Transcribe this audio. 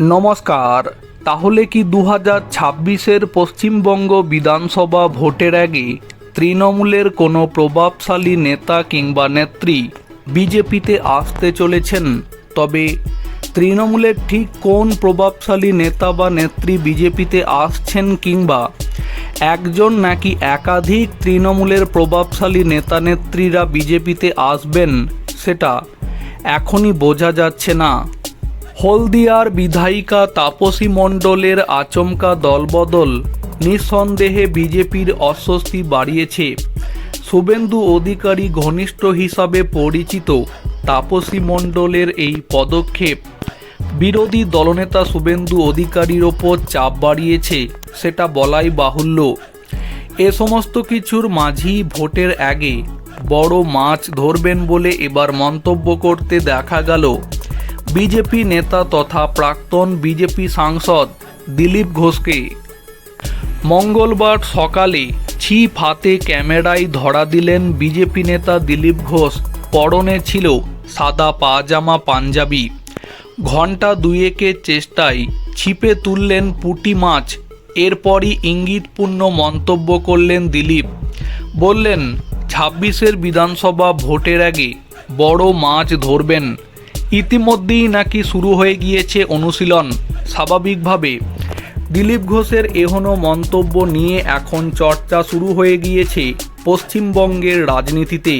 নমস্কার, তাহলে কি দু হাজার ছাব্বিশের পশ্চিমবঙ্গ বিধানসভা ভোটের আগে তৃণমূলের কোনো প্রভাবশালী নেতা কিংবা নেত্রী বিজেপিতে আসতে চলেছেন? তবে তৃণমূলের ঠিক কোন প্রভাবশালী নেতা বা নেত্রী বিজেপিতে আসছেন কিংবা একজন নাকি একাধিক তৃণমূলের প্রভাবশালী নেতা নেত্রীরা বিজেপিতে আসবেন, সেটা এখনই বোঝা যাচ্ছে না। হলদিয়ার বিধায়িকা তাপসী মণ্ডলের আচমকা দলবদল, নিঃসন্দেহে বিজেপির অস্বস্তি বাড়িয়েছে। শুভেন্দু অধিকারী ঘনিষ্ঠ হিসাবে পরিচিত তাপসী মণ্ডলের এই পদক্ষেপ। বিরোধী দলনেতা শুভেন্দু অধিকারীর ওপর চাপ বাড়িয়েছে, সেটা বলাই বাহুল্য। এ সমস্ত কিছুর মাঝেই ভোটের আগে বড় মাছ ধরবেন বলে এবার মন্তব্য করতে দেখা গেল। বিজেপি নেতা তথা প্রাক্তন বিজেপি সাংসদ দিলীপ ঘোষকে। মঙ্গলবার সকালে ছিপ হাতে ক্যামেরায় ধরা দিলেন বিজেপি নেতা দিলীপ ঘোষ। পরনে ছিল সাদা পাজামা পাঞ্জাবি। ঘণ্টা দুয়েকের চেষ্টায় ছিপে তুললেন পুঁটি মাছ। এরপরই ইঙ্গিতপূর্ণ মন্তব্য করলেন দিলীপ। বললেন, ছাব্বিশের বিধানসভা ভোটের আগে বড় মাছ ধরবেন। ইতিমধ্যেই নাকি শুরু হয়ে গিয়েছে অনুশীলন, স্বাভাবিকভাবে। দিলীপ ঘোষের এহনো মন্তব্য নিয়ে এখন চর্চা শুরু হয়ে গিয়েছে পশ্চিমবঙ্গের রাজনীতিতে।